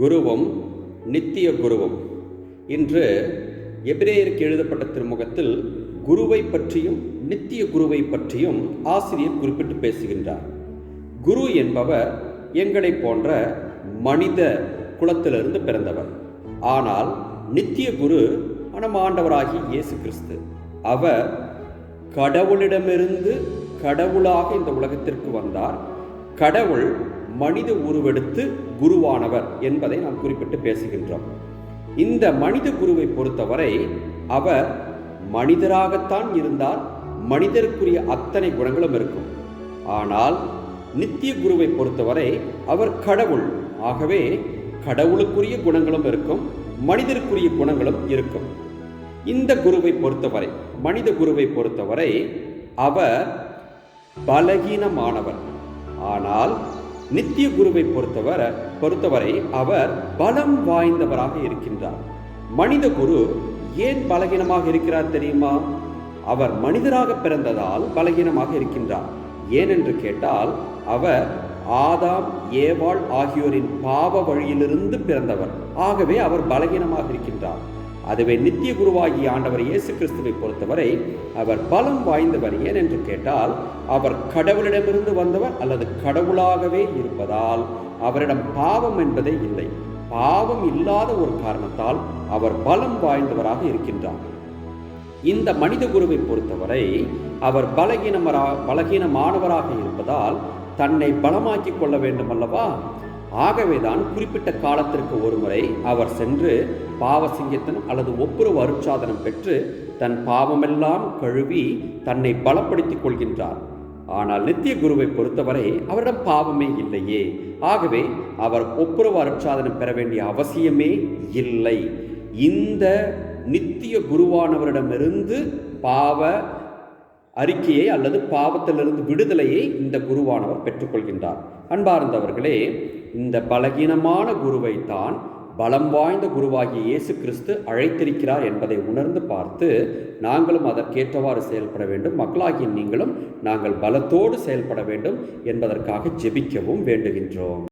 குருவும் நித்திய குருவும். இன்று எபிரேயருக்கு எழுதப்பட்ட திருமுகத்தில் குருவை பற்றியும் நித்திய குருவை பற்றியும் ஆசிரியர் குறிப்பிட்டு பேசுகின்றார். குரு என்பவர் எங்களை போன்ற மனித குலத்திலிருந்து பிறந்தவர். ஆனால் நித்திய குரு நம் ஆண்டவராகிய இயேசு கிறிஸ்து. அவர் கடவுளிடமிருந்து கடவுளாக இந்த உலகத்திற்கு வந்தார். கடவுள் மனித உருவெடுத்து குருவானவர் என்பதை நாம் குறிப்பிட்டு பேசுகின்றோம். இந்த மனித குருவை பொறுத்தவரை அவர் மனிதராகத்தான் இருந்தால் மனிதருக்குரிய அத்தனை குணங்களும் இருக்கும். ஆனால் நித்திய குருவை பொறுத்தவரை அவர் கடவுள் ஆகவே கடவுளுக்குரிய குணங்களும் இருக்கும் மனிதருக்குரிய குணங்களும் இருக்கும். இந்த குருவை பொறுத்தவரை மனித குருவை பொறுத்தவரை அவர் பலகீனமானவர். ஆனால் நித்திய குருவை பொறுத்தவரை பொறுத்தவரை அவர் பலம் வாய்ந்தவராக இருக்கின்றார். மனித குரு ஏன் பலகீனமாக இருக்கிறார் தெரியுமா? அவர் மனிதராக பிறந்ததால் பலகீனமாக இருக்கின்றார். ஏனென்று கேட்டால் அவர் ஆதாம் ஏவாள் ஆகியோரின் பாவ வழியிலிருந்து பிறந்தவர். ஆகவே அவர் பலகீனமாக இருக்கின்றார். அதுவே நித்திய குருவாகிய ஆண்டவர் இயேசு கிறிஸ்துவை பொறுத்தவரை அவர் பலம் வாய்ந்தவர் ஏன் என்று கேட்டால் அவர் கடவுளிடமிருந்து வந்தவர் அல்லது கடவுளாகவே இருப்பதால் அவரிடம் பாவம் என்பதே இல்லை. பாவம் இல்லாத ஒரு காரணத்தால் அவர் பலம் வாய்ந்தவராக இருக்கின்றார். இந்த மனித குருவை பொறுத்தவரை அவர் பலகீனமரா பலகீனமானவராக இருப்பதால் தன்னை பலமாக்கிக் கொள்ள வேண்டும் அல்லவா ஆகவேதான் குறிப்பிட்ட காலத்திற்கு ஒருமுறை அவர் சென்று பாவசிங்கத்தன் அல்லது ஒப்புரவு அருட்சாதனம் பெற்று தன் பாவமெல்லாம் கழுவி தன்னை பலப்படுத்திக் கொள்கின்றார். ஆனால் நித்திய குருவை பொறுத்தவரை அவரிடம் பாவமே இல்லையே. ஆகவே அவர் ஒப்புரவு அருட்சாதனம் பெற வேண்டிய அவசியமே இல்லை. இந்த நித்திய குருவானவரிடமிருந்து பாவ அறிக்கையை அல்லது பாவத்திலிருந்து விடுதலையை இந்த குருவானவர் பெற்றுக்கொள்கின்றார். அன்பார்ந்தவர்களே இந்த பலகீனமான குருவை தான் பலம் வாய்ந்த குருவாகிய இயேசு கிறிஸ்து அழைத்திருக்கிறார் என்பதை உணர்ந்து பார்த்து நாங்களும் அதற்கேற்றவாறு செயல்பட வேண்டும். மக்களாகிய நீங்களும் நாங்கள் பலத்தோடு செயல்பட வேண்டும் என்பதற்காக ஜெபிக்கவும் வேண்டுகின்றோம்.